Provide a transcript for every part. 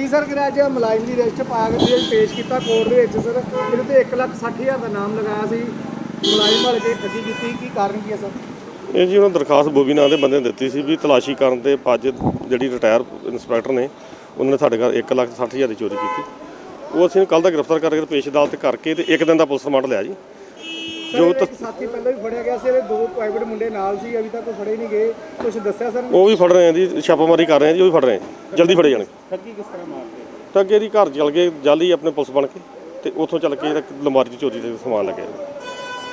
ਜੀ ਸਰ ਕਿ ਅੱਜ ਮੁਲਾਜ਼ਮ ਦੀ ਰਜਿਸਟਰ ਪਾ ਕੇ ਜੇਲ੍ਹ ਪੇਸ਼ ਕੀਤਾ ਕੋਰਟ ਦੇ ਵਿੱਚ ਸਰ। ਇਹਦੇ ਤੇ 160000 ਦਾ ਨਾਮ ਲਗਾਇਆ ਸੀ। ਮੁਲਾਜ਼ਮ ਵਾਲੇ ਤੇ ਠੱਗੀ ਕੀਤੀ, ਕੀ ਕਾਰਨ ਕੀ ਹੈ ਸਰ? ਇਹ ਜੀ ਉਹਨਾਂ ਦਰਖਾਸਤ ਬੋਬੀ ਨਾਂ ਦੇ ਬੰਦੇ ਨੇ ਦਿੱਤੀ ਸੀ ਵੀ ਤਲਾਸ਼ੀ ਕਰਨ ਤੇ ਪੱਜ ਜਿਹੜੀ ਰਿਟਾਇਰ ਇੰਸਪੈਕਟਰ ਨੇ, ਉਹਨਾਂ ਨੇ ਸਾਡੇ ਘਰ 160000 ਦੀ ਚੋਰੀ ਕੀਤੀ। ਉਹ ਅਸੀਂ ਕੱਲ ਦਾ ਗ੍ਰਿਫਤਾਰ ਕਰਕੇ ਪੇਸ਼ ਅਦਾਲਤ ਕਰਕੇ ਤੇ ਇੱਕ ਦਿਨ ਦਾ ਪੁਲਿਸ ਰਿਮਾਂਡ ਲਿਆ ਜੀ। ਜੋ ਇੱਕ ਸਾਥੀ ਪਹਿਲਾਂ ਵੀ ਫੜਿਆ ਗਿਆ ਸੀ ਇਹਦੇ ਦੋ ਪ੍ਰਾਈਵੇਟ ਮੁੰਡੇ ਨਾਲ ਸੀ ਅਭੀ ਤੱਕ ਉਹ ਫੜੇ ਨਹੀਂ ਗਏ। ਕੁਝ ਦੱਸਿਆ ਸਰ ਉਹ ਵੀ ਫੜ ਰਹੇ ਆ ਜੀ ਛਾਪਾਮਾਰੀ ਕਰ ਰਹੇ ਆ ਜੀ ਉਹ ਵੀ ਫੜ ਰਹੇ ਆ ਜਲਦੀ ਫੜੇ ਜਾਣਗੇ। ਠੱਗੀ ਕਿਸ ਤਰ੍ਹਾਂ ਮਾਰਦੇ ਤਾਂ ਅੱਗੇ ਦੀ ਘਰ ਚਲ ਗਏ ਜਾਲੀ ਆਪਣੇ ਪੁਲਿਸ ਬਣ ਕੇ ਤੇ ਉੱਥੋਂ ਚੱਲ ਕੇ ਜਿਹੜਾ ਲਮਾਰੀ 'ਚ ਚੋਰੀ ਦੇ ਸਮਾਨ ਲੱਗਿਆ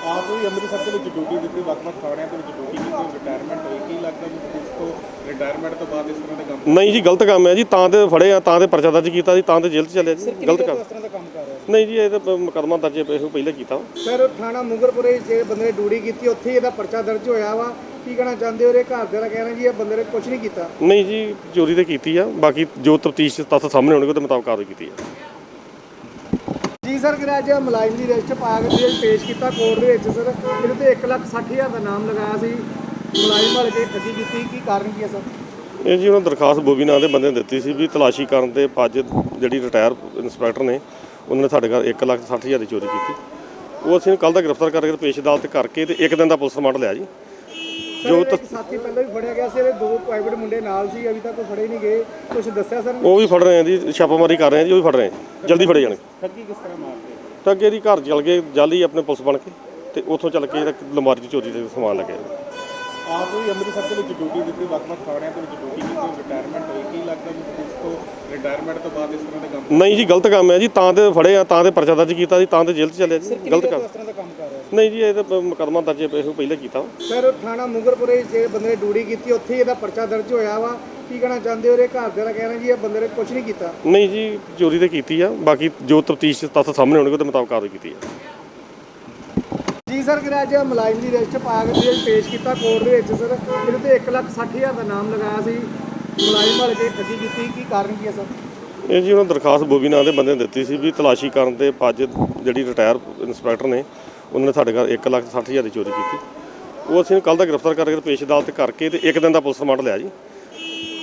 ਆਪ ਵੀ ਅੰਮ੍ਰਿਤਸਰ ਦੇ ਵਿੱਚ ਡਿਊਟੀ ਦਿੱਤੀ ਵੱਖ-ਵੱਖ ਥਾਣਿਆਂ ਦੇ ਵਿੱਚ ਡਿਊਟੀ ਕੀਤੀ ਰਿਟਾਇਰਮੈਂਟ ਹੋਈ ਕੀ ਲੱਗਦਾ ਵੀ ਪੁਲਿਸ ਤੋਂ ਰਿਟਾਇਰਮੈਂਟ ਤੋਂ ਬਾਅਦ ਇਸ ਤਰ੍ਹਾਂ ਦੇ ਕੰਮ ਨਹੀਂ ਜੀ ਗਲਤ ਕੰਮ ਹੈ ਜੀ ਤਾਂ ਤੇ ਫੜੇ ਆ ਤਾਂ ਤੇ ਪਰਚਾ ਦਰਜ ਕੀਤਾ ਜੀ ਤਾਂ ਤੇ ਜੇਲ੍ਹ 'ਚ ਚੱਲਿਆ ਜੀ ਗਲਤ ਕੰਮ। ਇਸ ਤਰ੍ਹਾਂ ਦਾ ਕੰਮ ਕਰ ਰਿਹਾ ਨਹੀਂ ਜੀ ਇਹ ਤਾਂ ਮੁਕੱਦਮਾ ਦਰਜ ਇਹੋ ਪਹਿਲਾਂ ਕੀਤਾ। ਸਰ ਥਾਣਾ ਮੁਗਰਪੁਰੇ ਜਿਹੜੇ ਬੰਦੇ ਨੇ ਡਿਊਟੀ ਕੀਤੀ ਉੱਥੇ ਇਹਦਾ ਪਰਚਾ ਦਰਜ ਹੋਇਆ ਵਾ। ਕੀ ਕਹਿਣਾ ਚਾਹੁੰਦੇ ਹੋ? ਇਹ ਘਰ ਦੇ ਦਾ ਕਹਿਣਾ ਜੀ ਇਹ ਬੰਦੇ ਨੇ ਕੁਝ ਨਹੀਂ ਕੀਤਾ। ਨਹੀਂ ਜੀ ਚੋਰੀ ਤੇ ਕੀਤੀ ਆ। ਬਾਕੀ ਜੋ ਤਫਤੀਸ਼ ਤੱਥ ਸਾਹਮਣੇ ਆਉਣਗੇ ਉਹਦੇ ਮੁਤਾਬਕ ਕਾਰਵਾਈ ਕੀਤੀ ਆ। ਜੀ ਸਰ ਕਿ ਅੱਜ ਮੁਲਾਜ਼ਮ ਦੀ ਰਜਿਸਟਰ ਪਾ ਕੇ ਪੇਸ਼ ਕੀਤਾ ਕੋਰਟ ਦੇ ਵਿੱਚ ਸਰ? ਇਹਦੇ ਤੇ 160000 ਦਾ ਨਾਮ ਲਗਾਇਆ ਸੀ। ਮੁਲਾਜ਼ਮ ਵਾਲੇ ਤੇ ਠੱਗੀ ਕੀਤੀ ਕੀ ਕਾਰਨ ਕੀ ਹੈ ਸਰ? ਇਹ ਜੀ ਉਹਨਾਂ ਦਰਖਾਸਤ ਬੋਬੀ ਨਾਂ ਦੇ ਬੰਦੇ ਨੇ ਦਿੱਤੀ ਸੀ ਵੀ ਤਲਾਸ਼ੀ ਕਰਨ ਤੇ ਪੱਜ ਜਿਹੜੀ ਰਿਟਾਇਰ ਇੰਸਪੈਕਟਰ ਨੇ ਉਹਨਾਂ ਨੇ ਸਾਡੇ ਘਰ 160000 ਦੀ ਚੋਰੀ ਕੀਤੀ। ਉਹ ਅਸੀਂ ਕੱਲ ਦਾ ਗ੍ਰਿਫਤਾਰ ਕਰਕੇ ਤੇ ਪੇਸ਼ ਅਦਾਲਤ ਕਰਕੇ ਤੇ ਇੱਕ ਦਿਨ ਦਾ ਪੁਲਿਸ ਰਿਮਾਂਡ ਲਿਆ ਜੀ। ਜੋ ਇੱਕ ਸਾਥੀ ਪਹਿਲਾਂ ਵੀ ਫੜਿਆ ਗਿਆ ਸੀ ਇਹਦੇ ਦੋ ਪ੍ਰਾਈਵੇਟ ਮੁੰਡੇ ਨਾਲ ਸੀ ਅਭੀ ਤੱਕ ਉਹ ਫੜੇ ਨਹੀਂ ਗਏ। ਕੁਝ ਦੱਸਿਆ ਸਰ? ਉਹ ਵੀ ਫੜ ਰਹੇ ਆ ਜੀ ਛਾਪਾਮਾਰੀ ਕਰ ਰਹੇ ਆ ਜੀ ਉਹ ਵੀ ਫੜ ਰਹੇ ਆ ਜਲਦੀ ਫੜੇ ਜਾਣਗੇ। ਠੱਗੀ ਕਿਸ ਤਰ੍ਹਾਂ ਮਾਰਦੇ ਤਾਂ ਅੱਗੇ ਦੀ ਘਰ ਚਲ ਗਏ ਜਾਲੀ ਆਪਣੇ ਪੁਲਿਸ ਬਣ ਕੇ ਤੇ ਉੱਥੋਂ ਚੱਲ ਕੇ ਜਿਹੜਾ ਲਮਾਰੀ 'ਚ ਚੋਰੀ ਦੇ ਸਮਾਨ ਲੱਗਿਆ ਆਪ ਵੀ ਅੰਮ੍ਰਿਤਸਰ ਦੇ ਵਿੱਚ ਡਿਊਟੀ ਦਿੱਤੀ ਵੱਖ-ਵੱਖ ਥਾਣਿਆਂ ਦੇ ਵਿੱਚ ਡਿਊਟੀ ਕੀਤੀ ਰਿਟਾਇਰਮੈਂਟ ਹੋਈ। ਕੀ ਲੱਗਦਾ ਵੀ ਪੁਲਿਸ ਤੋਂ? ਰਿਟਾਇਰਮੈਂਟ ਤੋਂ ਬਾਅਦ ਇਸ ਤਰ੍ਹਾਂ ਦੇ ਕੰਮ ਨਹੀਂ ਜੀ ਗਲਤ ਕੰਮ ਹੈ ਜੀ। ਤਾਂ ਤੇ ਫੜੇ ਆ ਤਾਂ ਤੇ ਪਰਚਾ ਦਰਜ ਕੀਤਾ ਜੀ ਤਾਂ ਤੇ ਜੇਲ੍ਹ 'ਚ ਚੱਲਿਆ ਜੀ। ਗਲਤ ਕੰਮ। ਇਸ ਤਰ੍ਹਾਂ ਦਾ ਕੰਮ ਕਰ ਰਿਹਾ ਨਹੀਂ ਜੀ ਇਹ ਤਾਂ ਮੁਕੱਦਮਾ ਦਰਜ ਇਹੋ ਪਹਿਲਾਂ ਕੀਤਾ। ਸਰ ਥਾਣਾ ਮੁਗਰਪੁਰੇ ਜਿਹੜੇ ਬੰਦੇ ਨੇ ਡਿਊਟੀ ਕੀਤੀ ਉੱਥੇ ਇਹਦਾ ਪਰਚਾ ਦਰਜ ਹੋਇਆ ਵਾ। ਕੀ ਕਹਿਣਾ ਚਾਹੁੰਦੇ ਹੋ? ਇਹ ਘਰ ਦੇ ਦਾ ਕਹਿਣਾ ਜੀ ਇਹ ਬੰਦੇ ਨੇ ਕੁਝ ਨਹੀਂ ਕੀਤਾ। ਨਹੀਂ ਜੀ ਚੋਰੀ ਤੇ ਕੀਤੀ ਆ। ਬਾਕੀ ਜੋ ਤਫਤੀਸ਼ ਤੱਥ ਸਾਹਮਣੇ ਆਉਣਗੇ ਉਹਦੇ ਮੁਤਾਬਕ ਕਾਰਵਾਈ ਕੀਤੀ ਆ ਜੀ ਸਰ ਕਿ ਅੱਜ ਮੁਲਾਜ਼ਮ ਦੀ ਰਜਿਸਟਰ ਪਾ ਕੇ ਜੇਲ੍ਹ ਪੇਸ਼ ਕੀਤਾ ਕੋਰਟ ਦੇ ਵਿੱਚ ਸਰ। ਇਹਦੇ ਤੇ 160000 ਦਾ ਨਾਮ ਲਗਾਇਆ ਸੀ। ਮੁਲਾਜ਼ਮ ਵਾਲੇ ਤੇ ਠੱਗੀ ਕੀਤੀ। ਕੀ ਕਾਰਨ ਕੀ ਹੈ ਸਰ? ਇਹ ਜੀ ਉਹਨਾਂ ਦਰਖਾਸਤ ਬੋਬੀ ਨਾਂ ਦੇ ਬੰਦੇ ਨੇ ਦਿੱਤੀ ਸੀ ਵੀ ਤਲਾਸ਼ੀ ਕਰਨ ਤੇ ਪੱਜ ਜਿਹੜੀ ਰਿਟਾਇਰ ਇੰਸਪੈਕਟਰ ਨੇ, ਉਹਨਾਂ ਨੇ ਸਾਡੇ ਘਰ 160000 ਦੀ ਚੋਰੀ ਕੀਤੀ। ਉਹ ਅਸੀਂ ਕੱਲ ਦਾ ਗ੍ਰਿਫਤਾਰ ਕਰਕੇ ਪੇਸ਼ ਅਦਾਲਤ ਕਰਕੇ ਤੇ ਇੱਕ ਦਿਨ ਦਾ ਪੁਲਿਸ ਰਿਮਾਂਡ ਲਿਆ ਜੀ।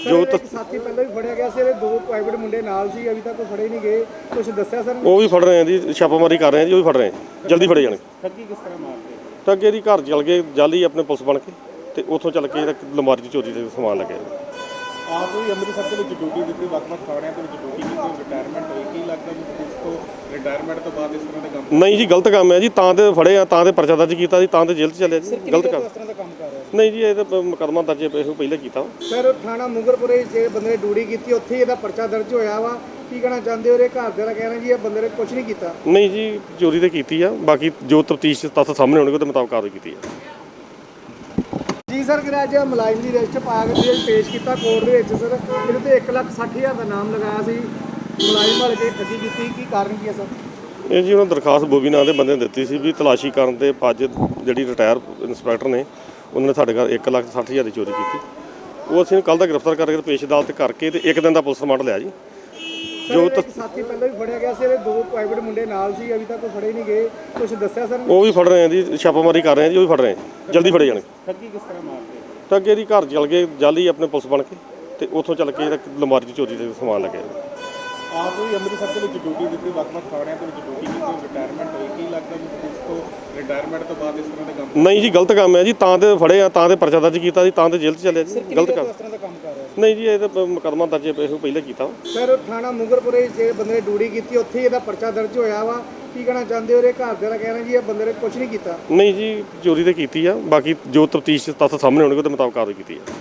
ਜੋ ਇੱਕ ਸਾਥੀ ਪਹਿਲਾਂ ਵੀ ਫੜਿਆ ਗਿਆ ਸੀ ਇਹਦੇ ਦੋ ਪ੍ਰਾਈਵੇਟ ਮੁੰਡੇ ਨਾਲ ਸੀ ਅਭੀ ਤੱਕ ਉਹ ਫੜੇ ਨਹੀਂ ਗਏ। ਕੁਝ ਦੱਸਿਆ ਸਰ ਉਹ ਵੀ ਫੜ ਰਹੇ ਆ ਜੀ ਛਾਪਾਮਾਰੀ ਕਰ ਰਹੇ ਆ ਜੀ ਉਹ ਵੀ ਫੜ ਰਹੇ ਆ ਜਲਦੀ ਫੜੇ ਜਾਣਗੇ ਠੱਗੀ ਕਿਸ ਤਰ੍ਹਾਂ ਮਾਰਦੇ ਤਾਂ ਅੱਗੇ ਦੀ ਘਰ ਚਲ ਗਏ ਜਾਲੀ ਆਪਣੇ ਪੁਲਿਸ ਬਣ ਕੇ ਤੇ ਉੱਥੋਂ ਚੱਲ ਕੇ ਜਿਹੜਾ ਲਮਾਰੀ 'ਚ ਚੋਰੀ ਦੇ ਸਮਾਨ ਲੱਗਿਆ ਆਪ ਵੀ ਅੰਮ੍ਰਿਤਸਰ ਦੇ ਵਿੱਚ ਡਿਊਟੀ ਦਿੱਤੀ ਵੱਖ-ਵੱਖ ਥਾਣਿਆਂ ਦੇ ਵਿੱਚ ਡਿਊਟੀ ਕੀਤੀ ਰਿਟਾਇਰਮੈਂਟ ਹੋਈ ਕੀ ਲੱਗਦਾ ਵੀ ਪੁਲਿਸ ਤੋਂ ਰਿਟਾਇਰਮੈਂਟ ਤੋਂ ਬਾਅਦ ਇਸ ਤਰ੍ਹਾਂ ਦੇ ਕੰਮ ਨਹੀਂ ਜੀ ਗਲਤ ਕੰਮ ਹੈ ਜੀ ਤਾਂ ਤੇ ਫੜੇ ਆ ਤਾਂ ਤੇ ਪਰਚਾ ਦਰਜ ਕੀਤਾ ਜੀ ਤਾਂ ਤੇ ਜੇਲ੍ਹ 'ਚ ਚੱਲਿਆ ਜੀ ਗਲਤ ਕੰਮ। ਇਸ ਤਰ੍ਹਾਂ ਦਾ ਕੰਮ ਕਰ ਰਿਹਾ ਨਹੀਂ ਜੀ ਇਹ ਤਾਂ ਮੁਕੱਦਮਾ ਦਰਜ ਇਹੋ ਪਹਿਲਾਂ ਕੀਤਾ। ਸਰ ਥਾਣਾ ਮੁਗਰਪੁਰੇ ਜਿਹੜੇ ਬੰਦੇ ਨੇ ਡਿਊਟੀ ਕੀਤੀ ਉੱਥੇ ਇਹਦਾ ਪਰਚਾ ਦਰਜ ਹੋਇਆ ਵਾ। ਕੀ ਕਹਿਣਾ ਚਾਹੁੰਦੇ ਹੋ? ਇਹ ਘਰ ਦੇ ਦਾ ਕਹਿਣਾ ਜੀ ਇਹ ਬੰਦੇ ਨੇ ਕੁਝ ਨਹੀਂ ਕੀਤਾ। ਨਹੀਂ ਜੀ ਚੋਰੀ ਤੇ ਕੀਤੀ ਆ ਬਾਕੀ ਜੋ ਤਫਤੀਸ਼ ਤੱਥ ਸਾਹਮਣੇ ਆਉਣਗੇ ਉਹਦੇ ਮੁਤਾਬਕ ਕਾਰਵਾਈ ਕੀਤੀ ਆ। ਜੀ ਸਰ ਕਿ ਅੱਜ ਮੁਲਾਜ਼ਮ ਦੀ ਰਜਿਸਟਰ ਪਾ ਕੇ ਪੇਸ਼ ਕੀਤਾ ਕੋਰਟ ਦੇ ਵਿੱਚ ਸਰ? ਇਹਦੇ ਤੇ 160000 ਦਾ ਨਾਮ ਲਗਾਇਆ ਸੀ। ਮੁਲਾਜ਼ਮ ਵਾਲੇ ਤੇ ਠੱਗੀ ਕੀਤੀ ਕੀ ਕਾਰਨ ਕੀ ਹੈ ਸਰ? ਇਹ ਜੀ ਉਹਨਾਂ ਦਰਖਾਸਤ ਬੋਬੀ ਨਾਂ ਦੇ ਬੰਦੇ ਨੇ ਦਿੱਤੀ ਸੀ ਵੀ ਤਲਾਸ਼ੀ ਕਰਨ ਤੇ ਪੱਜ ਜਿਹੜੀ ਰਿਟਾਇਰ ਇੰਸਪੈਕਟਰ ਨੇ ਉਹਨਾਂ ਨੇ ਸਾਡੇ ਘਰ 160000 ਦੀ ਚੋਰੀ ਕੀਤੀ। ਉਹ ਅਸੀਂ ਕੱਲ ਦਾ ਗ੍ਰਿਫਤਾਰ ਕਰਕੇ ਤੇ ਪੇਸ਼ ਅਦਾਲਤ ਕਰਕੇ ਤੇ ਇੱਕ ਦਿਨ ਦਾ ਪੁਲਿਸ ਰਿਮਾਂਡ ਲਿਆ ਜੀ। ਜੋ ਸਾਥੀ ਪਹਿਲਾਂ ਵੀ ਫੜਿਆ ਗਿਆ ਸੀ ਇਹਦੇ ਦੋ ਪ੍ਰਾਈਵੇਟ ਮੁੰਡੇ ਨਾਲ ਸੀ ਅਭੀ ਤੱਕ ਉਹ ਫੜੇ ਨਹੀਂ ਗਏ। ਕੁਝ ਦੱਸਿਆ ਸਰ? ਉਹ ਵੀ ਫੜ ਰਹੇ ਆ ਜੀ ਛਾਪਾਮਾਰੀ ਕਰ ਰਹੇ ਆ ਜੀ ਉਹ ਵੀ ਫੜ ਰਹੇ ਆ ਜਲਦੀ ਫੜੇ ਜਾਣਗੇ। ਠੱਗੀ ਕਿਸ ਤਰ੍ਹਾਂ ਮਾਰਦੇ ਤਾਂ ਅੱਗੇ ਦੀ ਘਰ ਚਲ ਗਏ ਜਾਲੀ ਆਪਣੇ ਪੁਲਿਸ ਬਣ ਕੇ ਤੇ ਉੱਥੋਂ ਚੱਲ ਕੇ ਜਿਹੜਾ ਲਮਾਰੀ 'ਚ ਚੋਰੀ ਦੇ ਸਮਾਨ ਲੱਗਿਆ ਆਪ ਵੀ ਅੰਮ੍ਰਿਤਸਰ ਦੇ ਵਿੱਚ ਡਿਊਟੀ ਦਿੱਤੀ ਵੱਖ-ਵੱਖ ਥਾਣਿਆਂ ਦੇ ਵਿੱਚ ਡਿਊਟੀ ਕੀਤੀ ਰਿਟਾਇਰਮੈਂਟ ਹੋਈ ਕੀ ਲੱਗਦਾ ਵੀ ਪੁਲਿਸ ਤੋਂ ਰਿਟਾਇਰਮੈਂਟ ਤੋਂ ਬਾਅਦ ਇਸ ਤਰ੍ਹਾਂ ਦੇ ਕੰਮ ਨਹੀਂ ਜੀ ਗਲਤ ਕੰਮ ਹੈ ਜੀ ਤਾਂ ਤੇ ਫੜੇ ਆ ਤਾਂ ਤੇ ਪਰਚਾ ਦਰਜ ਕੀਤਾ ਜੀ ਤਾਂ ਤੇ ਜੇਲ੍ਹ 'ਚ ਚੱਲਿਆ ਜੀ ਗਲਤ ਕੰਮ। ਇਸ ਤਰ੍ਹਾਂ ਦਾ ਕੰਮ ਕਰ ਰਿਹਾ ਨਹੀਂ ਜੀ ਇਹ ਤਾਂ ਮੁਕੱਦਮਾ ਦਰਜ ਇਹੋ ਪਹਿਲਾਂ ਕੀਤਾ। ਸਰ ਥਾਣਾ ਮੁਗਰਪੁਰੇ ਜਿਹੜੇ ਬੰਦੇ ਨੇ ਡਿਊਟੀ ਕੀਤੀ ਉੱਥੇ ਇਹਦਾ ਪਰਚਾ ਦਰਜ ਹੋਇਆ ਵਾ। ਕੀ ਕਹਿਣਾ ਚਾਹੁੰਦੇ ਹੋ? ਇਹ ਘਰ ਦੇ ਦਾ ਕਹਿਣਾ ਜੀ ਇਹ ਬੰਦੇ ਨੇ ਕੁਝ ਨਹੀਂ ਕੀਤਾ। ਨਹੀਂ ਜੀ ਚੋਰੀ ਤੇ ਕੀਤੀ ਆ ਬਾਕੀ ਜੋ ਤਫਤੀਸ਼ ਤੱਥ ਸਾਹਮਣੇ ਆਉਣਗੇ ਉਹਦੇ ਮੁਤਾਬਕ ਕਾਰਵਾਈ ਕੀਤੀ ਆ।